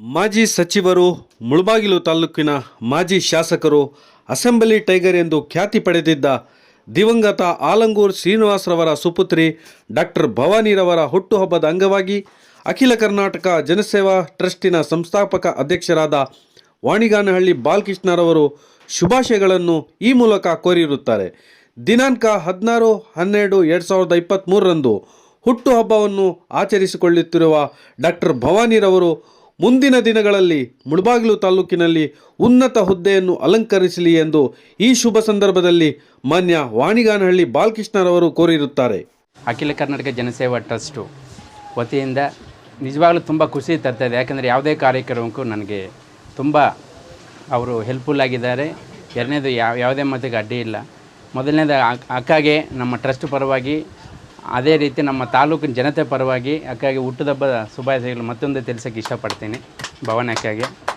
ಮಾಜಿ ಸಚಿವರು ಮುಳಬಾಗಿಲು ತಾಲೂಕಿನ ಮಾಜಿ ಶಾಸಕರು ಅಸೆಂಬ್ಲಿ ಟೈಗರ್ ಎಂದು ಖ್ಯಾತಿ ಪಡೆದಿದ್ದ ದಿವಂಗತ ಆಲಂಗೂರ್ ಶ್ರೀನಿವಾಸರವರ ಸುಪುತ್ರಿ ಡಾಕ್ಟರ್ ಭವಾನಿರವರ ಹುಟ್ಟುಹಬ್ಬದ ಅಂಗವಾಗಿ ಅಖಿಲ ಕರ್ನಾಟಕ ಜನಸೇವಾ ಟ್ರಸ್ಟಿನ ಸಂಸ್ಥಾಪಕ ಅಧ್ಯಕ್ಷರಾದ ವಾಣಿಗಾನಹಳ್ಳಿ ಬಾಲಕೃಷ್ಣರವರು ಶುಭಾಶಯಗಳನ್ನು ಈ ಮೂಲಕ ಕೋರಿರುತ್ತಾರೆ. ದಿನಾಂಕ ಹದಿನಾರು ಹನ್ನೆರಡು ಎರಡು ಸಾವಿರದ ಇಪ್ಪತ್ತ್ಮೂರರಂದು ಹುಟ್ಟುಹಬ್ಬವನ್ನು ಆಚರಿಸಿಕೊಳ್ಳುತ್ತಿರುವ ಡಾಕ್ಟರ್ ಭವಾನಿರವರು ಮುಂದಿನ ದಿನಗಳಲ್ಲಿ ಮುಳಬಾಗಿಲು ತಾಲೂಕಿನಲ್ಲಿ ಉನ್ನತ ಹುದ್ದೆಯನ್ನು ಅಲಂಕರಿಸಲಿ ಎಂದು ಈ ಶುಭ ಸಂದರ್ಭದಲ್ಲಿ ಮಾನ್ಯ ವಾಣಿಗಾನಹಳ್ಳಿ ಬಾಲಕೃಷ್ಣರವರು ಕೋರಿರುತ್ತಾರೆ. ಅಖಿಲ ಕರ್ನಾಟಕ ಜನಸೇವಾ ಟ್ರಸ್ಟು ವತಿಯಿಂದ ನಿಜವಾಗ್ಲೂ ತುಂಬ ಖುಷಿ ತರ್ತದೆ ಯಾಕಂದರೆ ಯಾವುದೇ ಕಾರ್ಯಕ್ರಮಕ್ಕೂ ನನಗೆ ತುಂಬ ಅವರು ಹೆಲ್ಪ್ಫುಲ್ ಆಗಿದ್ದಾರೆ. ಎರಡನೇದು ಯಾವ, ಯಾವುದೇ ಮತಿಗೆ ಅಡ್ಡಿ ಇಲ್ಲ. ಮೊದಲನೇದು ಅಕ್- ಅಕ್ಕಗೆ ನಮ್ಮ ಟ್ರಸ್ಟ್ ಪರವಾಗಿ ಅದೇ ರೀತಿ ನಮ್ಮ ತಾಲೂಕಿನ ಜನತೆ ಪರವಾಗಿ ಅಕ್ಕಾಗಿ ಹುಟ್ಟದಬ್ಬದ ಶುಭಾಶಯಗಳು ಮತ್ತೊಂದು ತಿಳಿಸೋಕ್ಕೆ ಇಷ್ಟಪಡ್ತೀನಿ. ಭವನ ಅಕ್ಕಗೆ